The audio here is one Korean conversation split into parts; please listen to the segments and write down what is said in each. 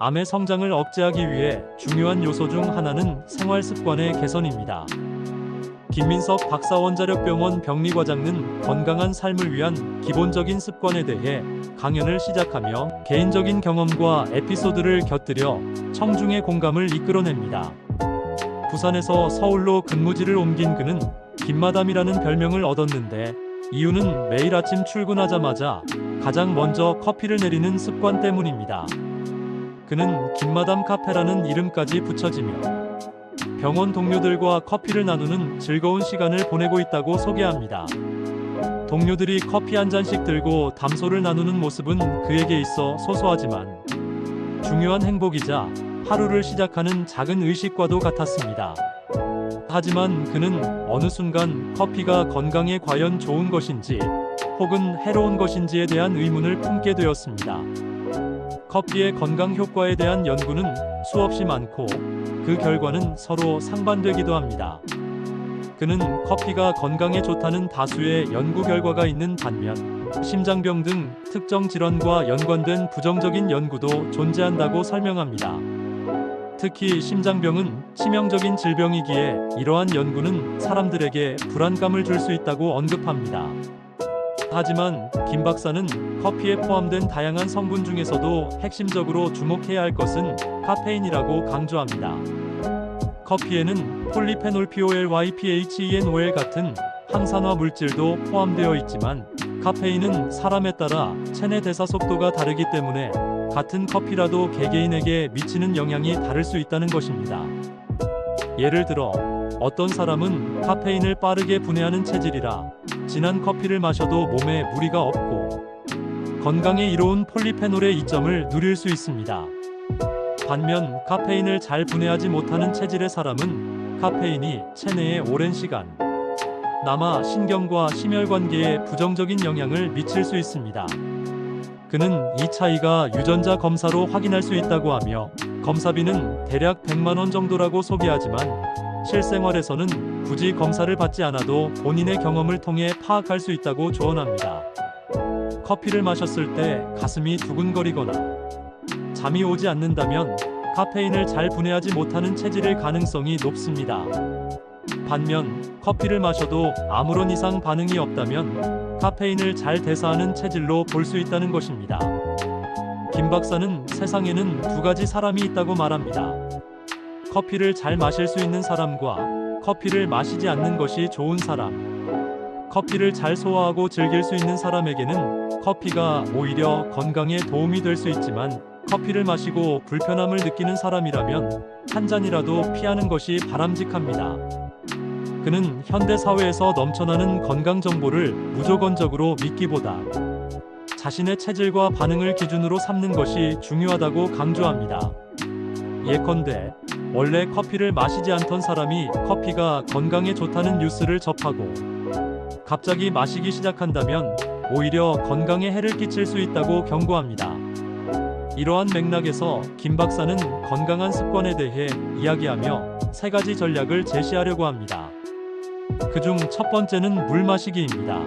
암의 성장을 억제하기 위해 중요한 요소 중 하나는 생활 습관의 개선입니다. 김민석 박사원자력병원 병리과장은 건강한 삶을 위한 기본적인 습관에 대해 강연을 시작하며 개인적인 경험과 에피소드를 곁들여 청중의 공감을 이끌어냅니다. 부산에서 서울로 근무지를 옮긴 그는 김마담이라는 별명을 얻었는데 이유는 매일 아침 출근하자마자 가장 먼저 커피를 내리는 습관 때문입니다. 그는 김마담 카페라는 이름까지 붙여지며 병원 동료들과 커피를 나누는 즐거운 시간을 보내고 있다고 소개합니다. 동료들이 커피 한 잔씩 들고 담소를 나누는 모습은 그에게 있어 소소하지만 중요한 행복이자 하루를 시작하는 작은 의식과도 같았습니다. 하지만 그는 어느 순간 커피가 건강에 과연 좋은 것인지 혹은 해로운 것인지에 대한 의문을 품게 되었습니다. 커피의 건강 효과에 대한 연구는 수없이 많고 그 결과는 서로 상반되기도 합니다. 그는 커피가 건강에 좋다는 다수의 연구 결과가 있는 반면 심장병 등 특정 질환과 연관된 부정적인 연구도 존재한다고 설명합니다. 특히 심장병은 치명적인 질병이기에 이러한 연구는 사람들에게 불안감을 줄 수 있다고 언급합니다. 하지만 김 박사는 커피에 포함된 다양한 성분 중에서도 핵심적으로 주목해야 할 것은 카페인이라고 강조합니다. 커피에는 폴리페놀 POL, YPHENOL 같은 항산화 물질도 포함되어 있지만 카페인은 사람에 따라 체내 대사 속도가 다르기 때문에 같은 커피라도 개개인에게 미치는 영향이 다를 수 있다는 것입니다. 예를 들어 어떤 사람은 카페인을 빠르게 분해하는 체질이라 진한 커피를 마셔도 몸에 무리가 없고 건강에 이로운 폴리페놀의 이점을 누릴 수 있습니다. 반면 카페인을 잘 분해하지 못하는 체질의 사람은 카페인이 체내에 오랜 시간 남아 신경과 심혈관계에 부정적인 영향을 미칠 수 있습니다. 그는 이 차이가 유전자 검사로 확인할 수 있다고 하며 검사비는 대략 100만 원 정도라고 소개하지만 실생활에서는 굳이 검사를 받지 않아도 본인의 경험을 통해 파악할 수 있다고 조언합니다. 커피를 마셨을 때 가슴이 두근거리거나 잠이 오지 않는다면 카페인을 잘 분해하지 못하는 체질일 가능성이 높습니다. 반면 커피를 마셔도 아무런 이상 반응이 없다면 카페인을 잘 대사하는 체질로 볼 수 있다는 것입니다. 김 박사는 세상에는 두 가지 사람이 있다고 말합니다. 커피를 잘 마실 수 있는 사람과 커피를 마시지 않는 것이 좋은 사람. 커피를 잘 소화하고 즐길 수 있는 사람에게는 커피가 오히려 건강에 도움이 될 수 있지만 커피를 마시고 불편함을 느끼는 사람이라면 한 잔이라도 피하는 것이 바람직합니다. 그는 현대 사회에서 넘쳐나는 건강 정보를 무조건적으로 믿기보다 자신의 체질과 반응을 기준으로 삼는 것이 중요하다고 강조합니다. 예컨대 원래 커피를 마시지 않던 사람이 커피가 건강에 좋다는 뉴스를 접하고 갑자기 마시기 시작한다면 오히려 건강에 해를 끼칠 수 있다고 경고합니다. 이러한 맥락에서 김 박사는 건강한 습관에 대해 이야기하며 세 가지 전략을 제시하려고 합니다. 그중 첫 번째는 물 마시기입니다.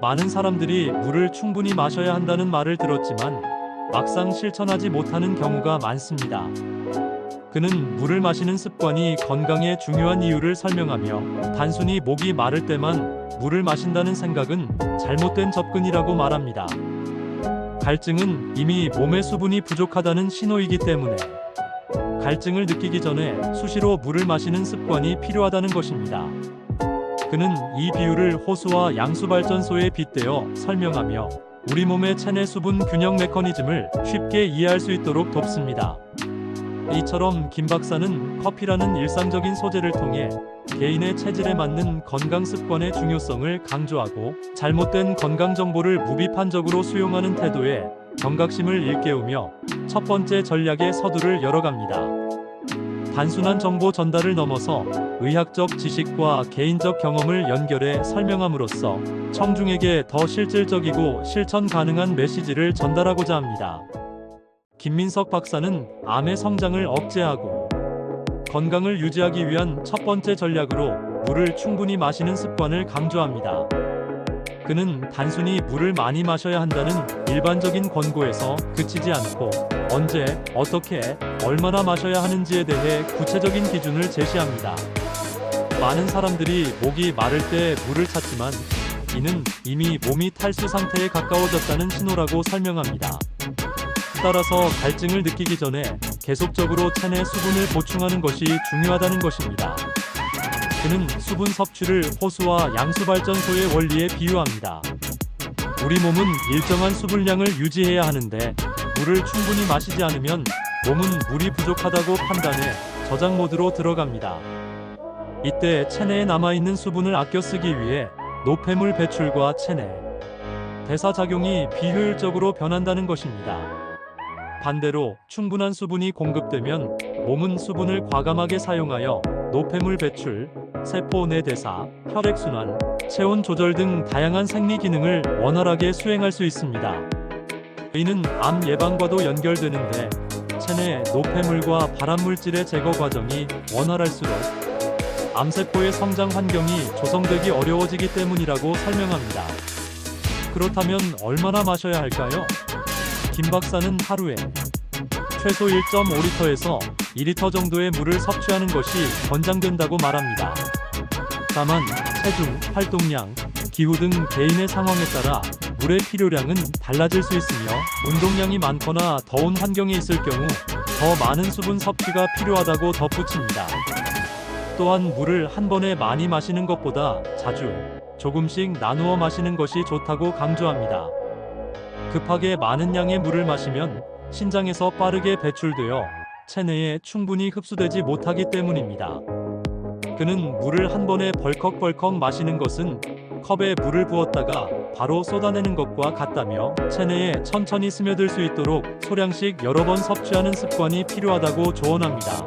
많은 사람들이 물을 충분히 마셔야 한다는 말을 들었지만 막상 실천하지 못하는 경우가 많습니다. 그는 물을 마시는 습관이 건강에 중요한 이유를 설명하며 단순히 목이 마를 때만 물을 마신다는 생각은 잘못된 접근이라고 말합니다. 갈증은 이미 몸의 수분이 부족하다는 신호이기 때문에 갈증을 느끼기 전에 수시로 물을 마시는 습관이 필요하다는 것입니다. 그는 이 비유를 호수와 양수발전소에 빗대어 설명하며 우리 몸의 체내 수분 균형 메커니즘을 쉽게 이해할 수 있도록 돕습니다. 이처럼 김 박사는 커피라는 일상적인 소재를 통해 개인의 체질에 맞는 건강 습관의 중요성을 강조하고 잘못된 건강 정보를 무비판적으로 수용하는 태도에 경각심을 일깨우며 첫 번째 전략의 서두를 열어갑니다. 단순한 정보 전달을 넘어서 의학적 지식과 개인적 경험을 연결해 설명함으로써 청중에게 더 실질적이고 실천 가능한 메시지를 전달하고자 합니다. 김민석 박사는 암의 성장을 억제하고 건강을 유지하기 위한 첫 번째 전략으로 물을 충분히 마시는 습관을 강조합니다. 그는 단순히 물을 많이 마셔야 한다는 일반적인 권고에서 그치지 않고 언제, 어떻게, 얼마나 마셔야 하는지에 대해 구체적인 기준을 제시합니다. 많은 사람들이 목이 마를 때 물을 찾지만 이는 이미 몸이 탈수 상태에 가까워졌다는 신호라고 설명합니다. 따라서 갈증을 느끼기 전에 계속적으로 체내 수분을 보충하는 것이 중요하다는 것입니다. 그는 수분 섭취를 호수와 양수 발전소의 원리에 비유합니다. 우리 몸은 일정한 수분량을 유지해야 하는데 물을 충분히 마시지 않으면 몸은 물이 부족하다고 판단해 저장 모드로 들어갑니다. 이때 체내에 남아있는 수분을 아껴 쓰기 위해 노폐물 배출과 체내 대사 작용이 비효율적으로 변한다는 것입니다. 반대로 충분한 수분이 공급되면 몸은 수분을 과감하게 사용하여 노폐물 배출, 세포 내 대사, 혈액 순환, 체온 조절 등 다양한 생리 기능을 원활하게 수행할 수 있습니다. 이는 암 예방과도 연결되는데 체내 노폐물과 발암 물질의 제거 과정이 원활할수록 암세포의 성장 환경이 조성되기 어려워지기 때문이라고 설명합니다. 그렇다면 얼마나 마셔야 할까요? 김 박사는 하루에 최소 1.5리터에서 2리터 정도의 물을 섭취하는 것이 권장된다고 말합니다. 다만 체중, 활동량, 기후 등 개인의 상황에 따라 물의 필요량은 달라질 수 있으며 운동량이 많거나 더운 환경에 있을 경우 더 많은 수분 섭취가 필요하다고 덧붙입니다. 또한 물을 한 번에 많이 마시는 것보다 자주 조금씩 나누어 마시는 것이 좋다고 강조합니다. 급하게 많은 양의 물을 마시면 신장에서 빠르게 배출되어 체내에 충분히 흡수되지 못하기 때문입니다. 그는 물을 한 번에 벌컥벌컥 마시는 것은 컵에 물을 부었다가 바로 쏟아내는 것과 같다며 체내에 천천히 스며들 수 있도록 소량씩 여러 번 섭취하는 습관이 필요하다고 조언합니다.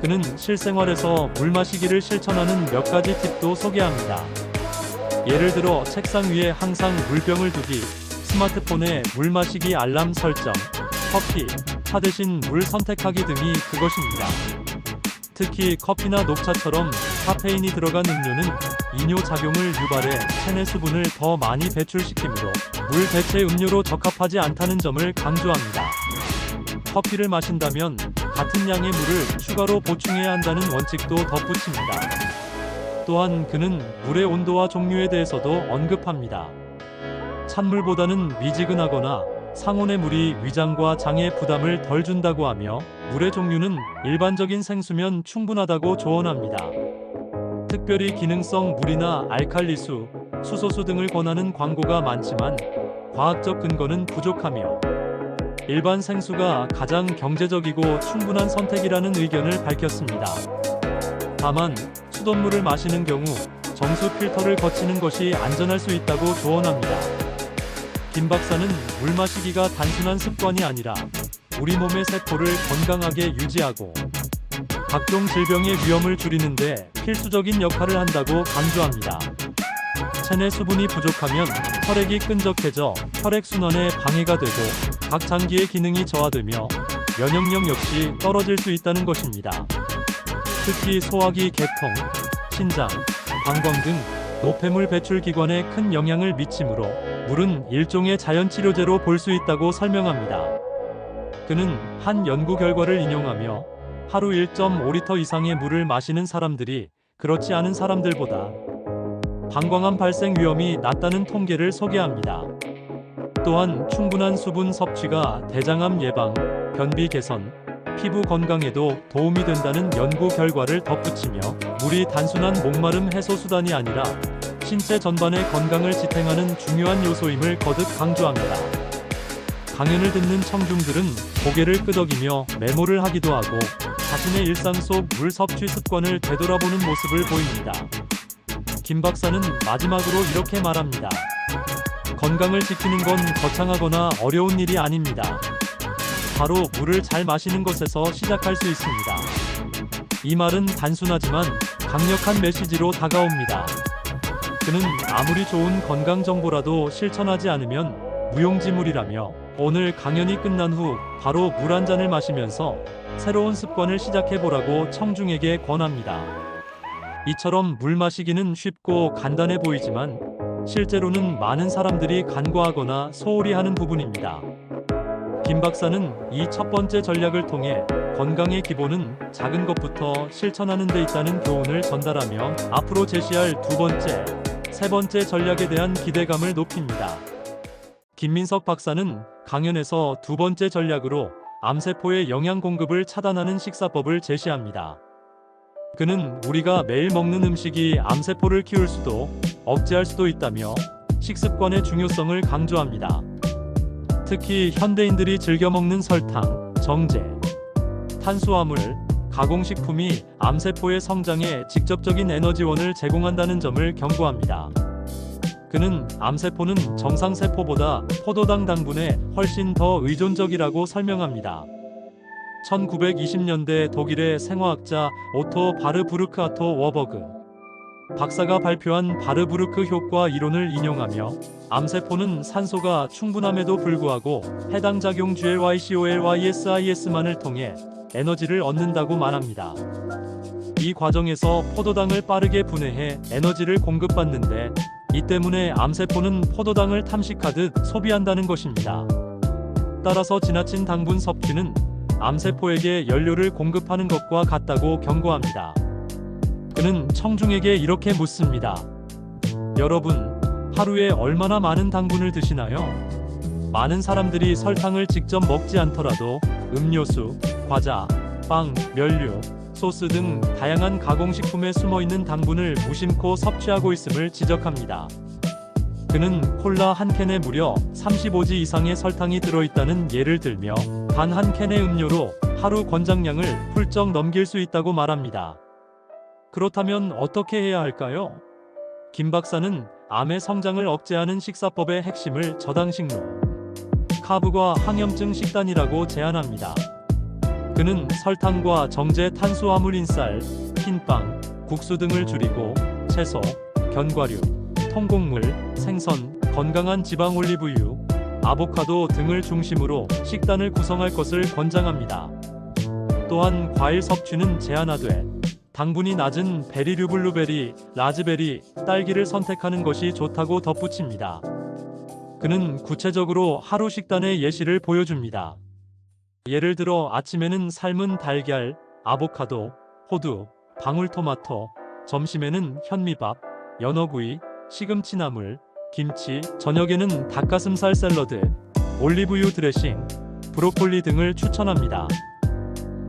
그는 실생활에서 물 마시기를 실천하는 몇 가지 팁도 소개합니다. 예를 들어 책상 위에 항상 물병을 두기, 스마트폰에 물 마시기 알람 설정, 커피, 차 대신 물 선택하기 등이 그것입니다. 특히 커피나 녹차처럼 카페인이 들어간 음료는 이뇨 작용을 유발해 체내 수분을 더 많이 배출시키므로 물 대체 음료로 적합하지 않다는 점을 강조합니다. 커피를 마신다면 같은 양의 물을 추가로 보충해야 한다는 원칙도 덧붙입니다. 또한 그는 물의 온도와 종류에 대해서도 언급합니다. 찬물보다는 미지근하거나 상온의 물이 위장과 장에 부담을 덜 준다고 하며 물의 종류는 일반적인 생수면 충분하다고 조언합니다. 특별히 기능성 물이나 알칼리수, 수소수 등을 권하는 광고가 많지만 과학적 근거는 부족하며 일반 생수가 가장 경제적이고 충분한 선택이라는 의견을 밝혔습니다. 다만 수돗물을 마시는 경우 정수 필터를 거치는 것이 안전할 수 있다고 조언합니다. 김 박사는 물 마시기가 단순한 습관이 아니라 우리 몸의 세포를 건강하게 유지하고 각종 질병의 위험을 줄이는데 필수적인 역할을 한다고 강조합니다. 체내 수분이 부족하면 혈액이 끈적해져 혈액 순환에 방해가 되고 각 장기의 기능이 저하되며 면역력 역시 떨어질 수 있다는 것입니다. 특히 소화기 개통, 신장, 방광 등 노폐물 배출 기관에 큰 영향을 미치므로 물은 일종의 자연 치료제로 볼 수 있다고 설명합니다. 그는 한 연구 결과를 인용하며 하루 1.5리터 이상의 물을 마시는 사람들이 그렇지 않은 사람들보다 방광암 발생 위험이 낮다는 통계를 소개합니다. 또한 충분한 수분 섭취가 대장암 예방, 변비 개선, 피부 건강에도 도움이 된다는 연구 결과를 덧붙이며 물이 단순한 목마름 해소 수단이 아니라 신체 전반의 건강을 지탱하는 중요한 요소임을 거듭 강조합니다. 강연을 듣는 청중들은 고개를 끄덕이며 메모를 하기도 하고 자신의 일상 속 물 섭취 습관을 되돌아보는 모습을 보입니다. 김 박사는 마지막으로 이렇게 말합니다. 건강을 지키는 건 거창하거나 어려운 일이 아닙니다. 바로 물을 잘 마시는 것에서 시작할 수 있습니다. 이 말은 단순하지만 강력한 메시지로 다가옵니다. 그는 아무리 좋은 건강 정보라도 실천하지 않으면 무용지물이라며 오늘 강연이 끝난 후 바로 물 한 잔을 마시면서 새로운 습관을 시작해보라고 청중에게 권합니다. 이처럼 물 마시기는 쉽고 간단해 보이지만 실제로는 많은 사람들이 간과하거나 소홀히 하는 부분입니다. 김 박사는 이 첫 번째 전략을 통해 건강의 기본은 작은 것부터 실천하는 데 있다는 교훈을 전달하며 앞으로 제시할 두 번째, 세 번째 전략에 대한 기대감을 높입니다. 김민석 박사는 강연에서 두 번째 전략으로 암세포의 영양 공급을 차단하는 식사법을 제시합니다. 그는 우리가 매일 먹는 음식이 암세포를 키울 수도 억제할 수도 있다며 식습관의 중요성을 강조합니다. 특히 현대인들이 즐겨 먹는 설탕, 정제, 탄수화물, 가공식품이 암세포의 성장에 직접적인 에너지원을 제공한다는 점을 경고합니다. 그는 암세포는 정상세포보다 포도당 당분에 훨씬 더 의존적이라고 설명합니다. 1920년대 독일의 생화학자 오토 바르부르크 아토 워버그 박사가 발표한 바르부르크 효과 이론을 인용하며 암세포는 산소가 충분함에도 불구하고 해당 작용 GLYCOLYSIS만을 통해 에너지를 얻는다고 말합니다. 이 과정에서 포도당을 빠르게 분해해 에너지를 공급받는데 이 때문에 암세포는 포도당을 탐식하듯 소비한다는 것입니다. 따라서 지나친 당분 섭취는 암세포에게 연료를 공급하는 것과 같다고 경고합니다. 그는 청중에게 이렇게 묻습니다. 여러분, 하루에 얼마나 많은 당분을 드시나요? 많은 사람들이 설탕을 직접 먹지 않더라도 음료수, 과자, 빵, 면류, 소스 등 다양한 가공식품에 숨어 있는 당분을 무심코 섭취하고 있음을 지적합니다. 그는 콜라 한 캔에 무려 35지 이상의 설탕이 들어있다는 예를 들며 단 한 캔의 음료로 하루 권장량을 훌쩍 넘길 수 있다고 말합니다. 그렇다면 어떻게 해야 할까요? 김 박사는 암의 성장을 억제하는 식사법의 핵심을 저당식로, 카브과 항염증 식단이라고 제안합니다. 그는 설탕과 정제 탄수화물인 쌀, 흰빵, 국수 등을 줄이고 채소, 견과류, 통곡물, 생선, 건강한 지방 올리브유, 아보카도 등을 중심으로 식단을 구성할 것을 권장합니다. 또한 과일 섭취는 제한하되 당분이 낮은 베리류 블루베리, 라즈베리, 딸기를 선택하는 것이 좋다고 덧붙입니다. 그는 구체적으로 하루 식단의 예시를 보여줍니다. 예를 들어 아침에는 삶은 달걀, 아보카도, 호두, 방울토마토, 점심에는 현미밥, 연어구이, 시금치나물, 김치, 저녁에는 닭가슴살 샐러드, 올리브유 드레싱, 브로콜리 등을 추천합니다.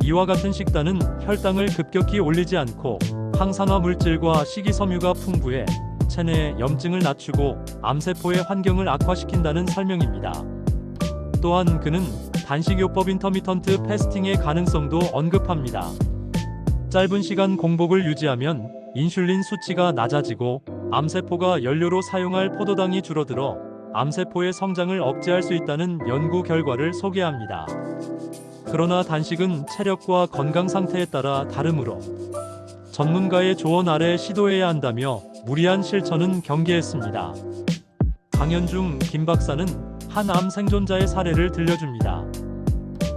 이와 같은 식단은 혈당을 급격히 올리지 않고 항산화 물질과 식이섬유가 풍부해 체내의 염증을 낮추고 암세포의 환경을 악화시킨다는 설명입니다. 또한 그는 단식요법 인터미턴트 패스팅의 가능성도 언급합니다. 짧은 시간 공복을 유지하면 인슐린 수치가 낮아지고 암세포가 연료로 사용할 포도당이 줄어들어 암세포의 성장을 억제할 수 있다는 연구 결과를 소개합니다. 그러나 단식은 체력과 건강 상태에 따라 다르므로 전문가의 조언 아래 시도해야 한다며 무리한 실천은 경계했습니다. 강연 중 김 박사는 한 암 생존자의 사례를 들려줍니다.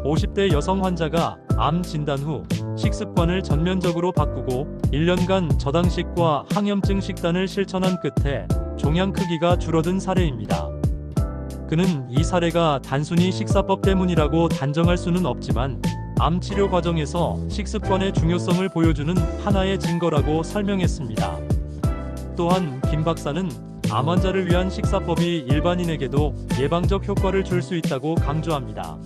50대 여성 환자가 암 진단 후 식습관을 전면적으로 바꾸고 1년간 저당식과 항염증 식단을 실천한 끝에 종양 크기가 줄어든 사례입니다. 그는 이 사례가 단순히 식사법 때문이라고 단정할 수는 없지만 암 치료 과정에서 식습관의 중요성을 보여주는 하나의 증거라고 설명했습니다. 또한 김 박사는 암 환자를 위한 식사법이 일반인에게도 예방적 효과를 줄 수 있다고 강조합니다.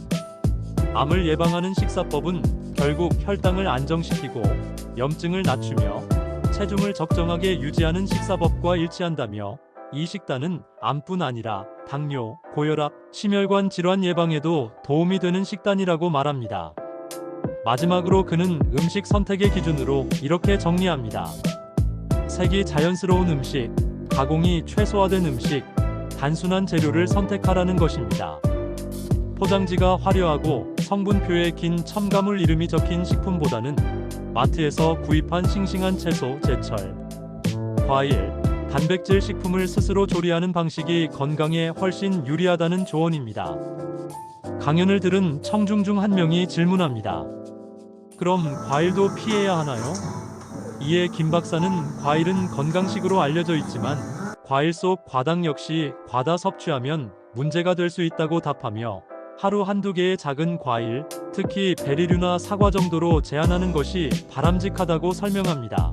암을 예방하는 식사법은 결국 혈당을 안정시키고 염증을 낮추며 체중을 적정하게 유지하는 식사법과 일치한다며 이 식단은 암뿐 아니라 당뇨, 고혈압, 심혈관 질환 예방에도 도움이 되는 식단이라고 말합니다. 마지막으로 그는 음식 선택의 기준으로 이렇게 정리합니다. 색이 자연스러운 음식, 가공이 최소화된 음식, 단순한 재료를 선택하라는 것입니다. 포장지가 화려하고 성분표에 긴 첨가물 이름이 적힌 식품보다는 마트에서 구입한 싱싱한 채소, 제철, 과일, 단백질 식품을 스스로 조리하는 방식이 건강에 훨씬 유리하다는 조언입니다. 강연을 들은 청중 중 한 명이 질문합니다. 그럼 과일도 피해야 하나요? 이에 김 박사는 과일은 건강식으로 알려져 있지만 과일 속 과당 역시 과다 섭취하면 문제가 될 수 있다고 답하며 하루 한두 개의 작은 과일, 특히 베리류나 사과 정도로 제한하는 것이 바람직하다고 설명합니다.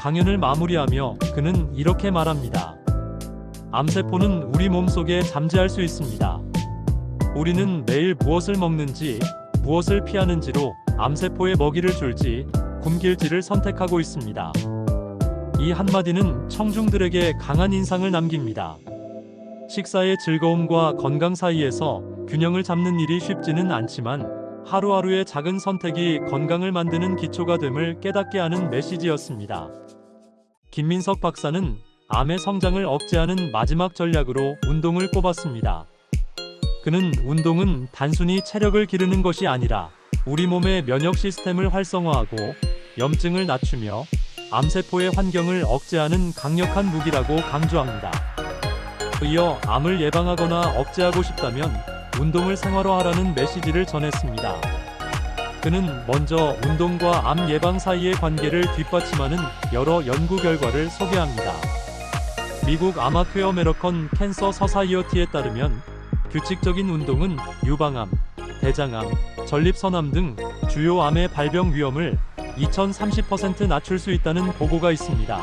강연을 마무리하며 그는 이렇게 말합니다. 암세포는 우리 몸속에 잠재할 수 있습니다. 우리는 매일 무엇을 먹는지, 무엇을 피하는지로 암세포에 먹이를 줄지, 굶길지를 선택하고 있습니다. 이 한마디는 청중들에게 강한 인상을 남깁니다. 식사의 즐거움과 건강 사이에서 균형을 잡는 일이 쉽지는 않지만 하루하루의 작은 선택이 건강을 만드는 기초가 됨을 깨닫게 하는 메시지였습니다. 김민석 박사는 암의 성장을 억제하는 마지막 전략으로 운동을 꼽았습니다. 그는 운동은 단순히 체력을 기르는 것이 아니라 우리 몸의 면역 시스템을 활성화하고 염증을 낮추며 암세포의 환경을 억제하는 강력한 무기라고 강조합니다. 이어 암을 예방하거나 억제하고 싶다면 운동을 생활화하라는 메시지를 전했습니다. 그는 먼저 운동과 암 예방 사이의 관계를 뒷받침하는 여러 연구 결과를 소개합니다. 미국 아마추어 아메리컨 캔서 서사이어티에 따르면 규칙적인 운동은 유방암, 대장암, 전립선암 등 주요 암의 발병 위험을 2030% 낮출 수 있다는 보고가 있습니다.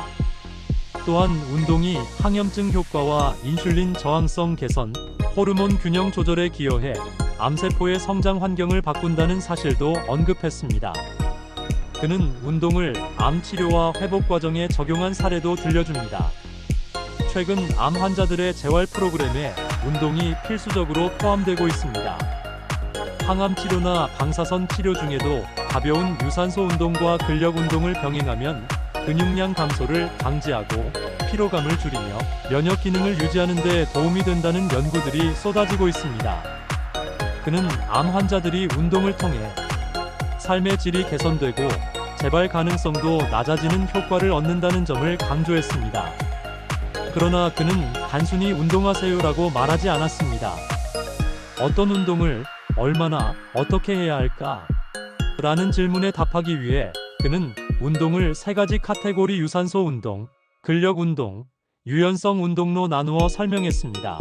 또한 운동이 항염증 효과와 인슐린 저항성 개선, 호르몬 균형 조절에 기여해 암세포의 성장 환경을 바꾼다는 사실도 언급했습니다. 그는 운동을 암 치료와 회복 과정에 적용한 사례도 들려줍니다. 최근 암 환자들의 재활 프로그램에 운동이 필수적으로 포함되고 있습니다. 항암 치료나 방사선 치료 중에도 가벼운 유산소 운동과 근력 운동을 병행하면 근육량 감소를 방지하고 피로감을 줄이며 면역 기능을 유지하는 데 도움이 된다는 연구들이 쏟아지고 있습니다. 그는 암 환자들이 운동을 통해 삶의 질이 개선되고 재발 가능성도 낮아지는 효과를 얻는다는 점을 강조했습니다. 그러나 그는 단순히 운동하세요라고 말하지 않았습니다. 어떤 운동을 얼마나 어떻게 해야 할까? 라는 질문에 답하기 위해 그는 운동을 세 가지 카테고리 유산소 운동, 근력 운동, 유연성 운동로 나누어 설명했습니다.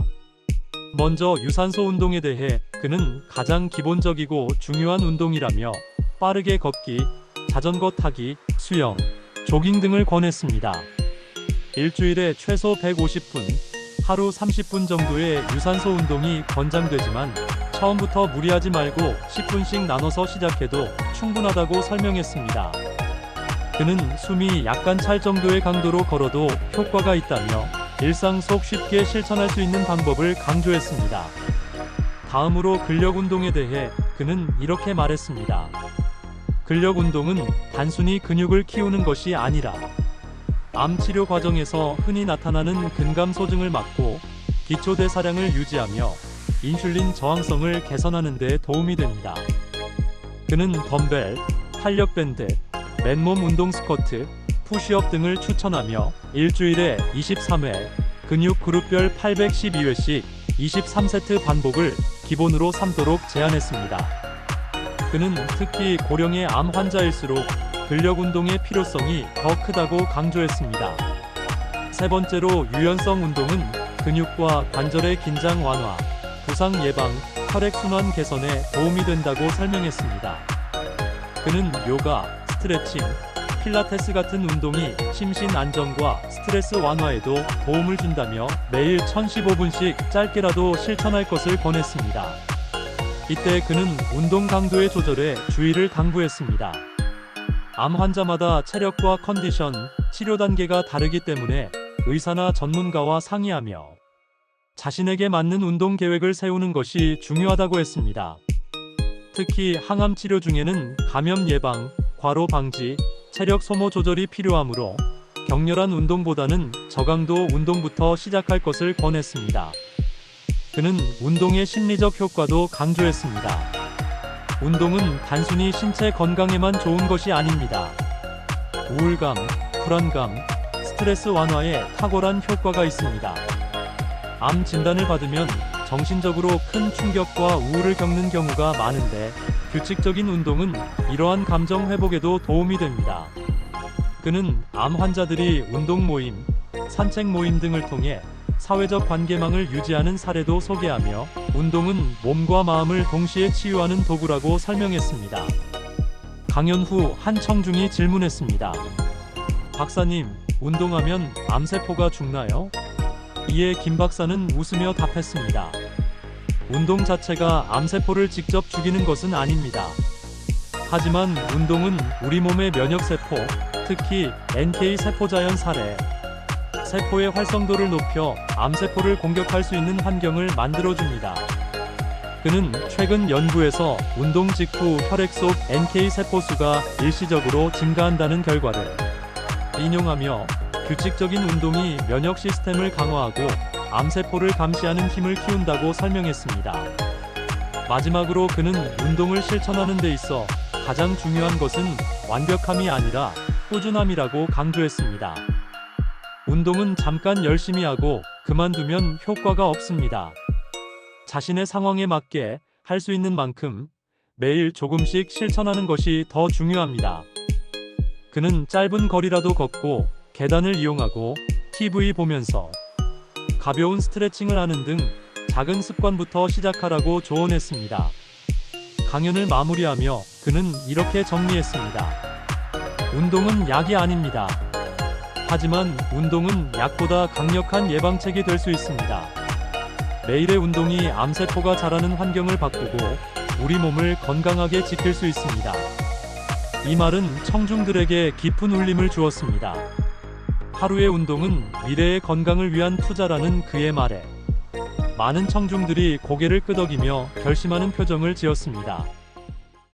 먼저 유산소 운동에 대해 그는 가장 기본적이고 중요한 운동이라며 빠르게 걷기, 자전거 타기, 수영, 조깅 등을 권했습니다. 일주일에 최소 150분, 하루 30분 정도의 유산소 운동이 권장되지만 처음부터 무리하지 말고 10분씩 나눠서 시작해도 충분하다고 설명했습니다. 그는 숨이 약간 찰 정도의 강도로 걸어도 효과가 있다며 일상 속 쉽게 실천할 수 있는 방법을 강조했습니다. 다음으로 근력 운동에 대해 그는 이렇게 말했습니다. 근력 운동은 단순히 근육을 키우는 것이 아니라 암 치료 과정에서 흔히 나타나는 근감 소증을 막고 기초 대사량을 유지하며 인슐린 저항성을 개선하는 데 도움이 됩니다. 그는 덤벨, 탄력 밴드, 맨몸 운동 스쿼트, 푸시업 등을 추천하며 일주일에 23회, 근육 그룹별 812회씩 23세트 반복을 기본으로 삼도록 제안했습니다. 그는 특히 고령의 암 환자일수록 근력 운동의 필요성이 더 크다고 강조했습니다. 세 번째로 유연성 운동은 근육과 관절의 긴장 완화, 부상 예방, 혈액순환 개선에 도움이 된다고 설명했습니다. 그는 요가, 스트레칭, 필라테스 같은 운동이 심신 안정과 스트레스 완화에도 도움을 준다며 매일 1015분씩 짧게라도 실천할 것을 권했습니다. 이때 그는 운동 강도의 조절에 주의를 당부했습니다. 암 환자마다 체력과 컨디션, 치료 단계가 다르기 때문에 의사나 전문가와 상의하며 자신에게 맞는 운동 계획을 세우는 것이 중요하다고 했습니다. 특히 항암 치료 중에는 감염 예방, 과로 방지, 체력 소모 조절이 필요하므로 격렬한 운동보다는 저강도 운동부터 시작할 것을 권했습니다. 그는 운동의 심리적 효과도 강조했습니다. 운동은 단순히 신체 건강에만 좋은 것이 아닙니다. 우울감, 불안감, 스트레스 완화에 탁월한 효과가 있습니다. 암 진단을 받으면 정신적으로 큰 충격과 우울을 겪는 경우가 많은데 규칙적인 운동은 이러한 감정 회복에도 도움이 됩니다. 그는 암 환자들이 운동 모임, 산책 모임 등을 통해 사회적 관계망을 유지하는 사례도 소개하며 운동은 몸과 마음을 동시에 치유하는 도구라고 설명했습니다. 강연 후 한 청중이 질문했습니다. 박사님, 운동하면 암세포가 죽나요? 이에 김 박사는 웃으며 답했습니다. 운동 자체가 암세포를 직접 죽이는 것은 아닙니다. 하지만 운동은 우리 몸의 면역세포, 특히 NK 세포 자연 살해, 세포의 활성도를 높여 암세포를 공격할 수 있는 환경을 만들어줍니다. 그는 최근 연구에서 운동 직후 혈액 속 NK 세포 수가 일시적으로 증가한다는 결과를 인용하며 규칙적인 운동이 면역 시스템을 강화하고 암세포를 감시하는 힘을 키운다고 설명했습니다. 마지막으로 그는 운동을 실천하는 데 있어 가장 중요한 것은 완벽함이 아니라 꾸준함이라고 강조했습니다. 운동은 잠깐 열심히 하고 그만두면 효과가 없습니다. 자신의 상황에 맞게 할 수 있는 만큼 매일 조금씩 실천하는 것이 더 중요합니다. 그는 짧은 거리라도 걷고 계단을 이용하고 TV 보면서 가벼운 스트레칭을 하는 등 작은 습관부터 시작하라고 조언했습니다. 강연을 마무리하며 그는 이렇게 정리했습니다. 운동은 약이 아닙니다. 하지만 운동은 약보다 강력한 예방책이 될 수 있습니다. 매일의 운동이 암세포가 자라는 환경을 바꾸고 우리 몸을 건강하게 지킬 수 있습니다. 이 말은 청중들에게 깊은 울림을 주었습니다. 하루의 운동은 미래의 건강을 위한 투자라는 그의 말에 많은 청중들이 고개를 끄덕이며 결심하는 표정을 지었습니다.